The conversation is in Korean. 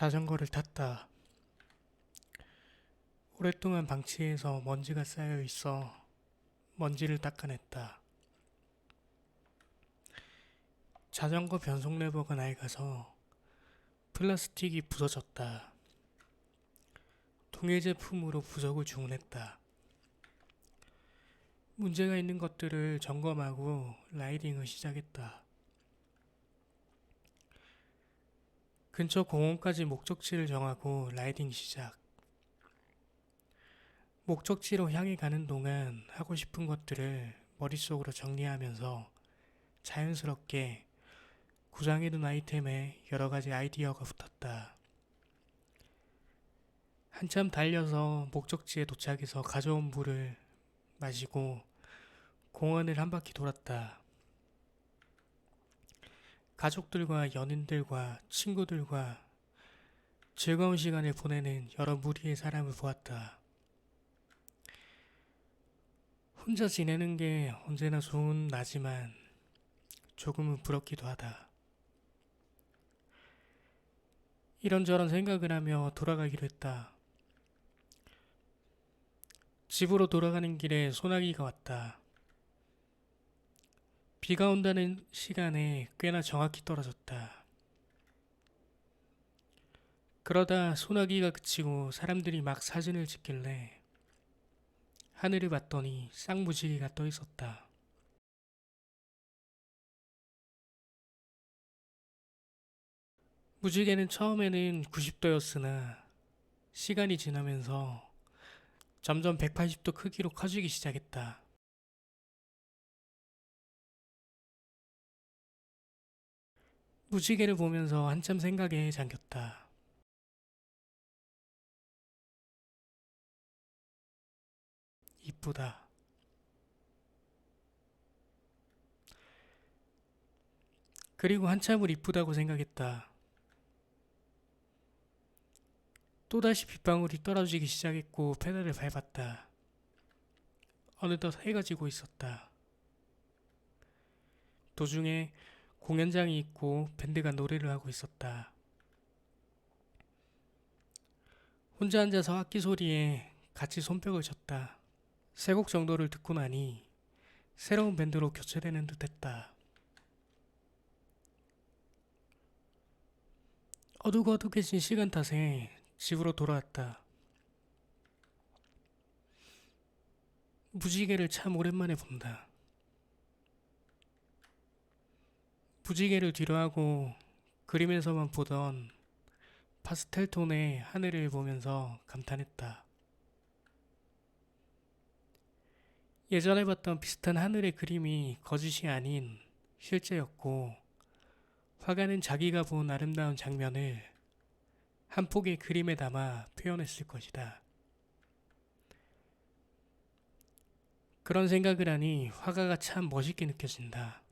자전거를 탔다. 오랫동안 방치해서 먼지가 쌓여 있어 먼지를 닦아냈다. 자전거 변속 레버가 낡아서 플라스틱이 부서졌다. 동일 제품으로 부속을 주문했다. 문제가 있는 것들을 점검하고 라이딩을 시작했다. 근처 공원까지 목적지를 정하고 라이딩 시작. 목적지로 향해 가는 동안 하고 싶은 것들을 머릿속으로 정리하면서 자연스럽게 구상해둔 아이템에 여러 가지 아이디어가 붙었다. 한참 달려서 목적지에 도착해서 가져온 물을 마시고 공원을 한 바퀴 돌았다. 가족들과 연인들과 친구들과 즐거운 시간을 보내는 여러 무리의 사람을 보았다. 혼자 지내는 게 언제나 좋은 나지만 조금은 부럽기도 하다. 이런저런 생각을 하며 돌아가기로 했다. 집으로 돌아가는 길에 소나기가 왔다. 비가 온다는 시간에 꽤나 정확히 떨어졌다. 그러다 소나기가 그치고 사람들이 막 사진을 찍길래 하늘을 봤더니 쌍무지개가 떠 있었다. 무지개는 처음에는 90도였으나 시간이 지나면서 점점 180도 크기로 커지기 시작했다. 무지개를 보면서 한참 생각에 잠겼다. 이쁘다. 그리고 한참을 이쁘다고 생각했다. 또다시 빗방울이 떨어지기 시작했고 페달을 밟았다. 어느덧 해가 지고 있었다. 도중에 공연장이 있고 밴드가 노래를 하고 있었다. 혼자 앉아서 악기 소리에 같이 손뼉을 쳤다. 세 곡 정도를 듣고 나니 새로운 밴드로 교체되는 듯 했다. 어둑어둑해진 시간 탓에 집으로 돌아왔다. 무지개를 참 오랜만에 본다. 무지개를 뒤로하고 그림에서만 보던 파스텔 톤의 하늘을 보면서 감탄했다. 예전에 봤던 비슷한 하늘의 그림이 거짓이 아닌 실제였고 화가는 자기가 본 아름다운 장면을 한 폭의 그림에 담아 표현했을 것이다. 그런 생각을 하니 화가가 참 멋있게 느껴진다.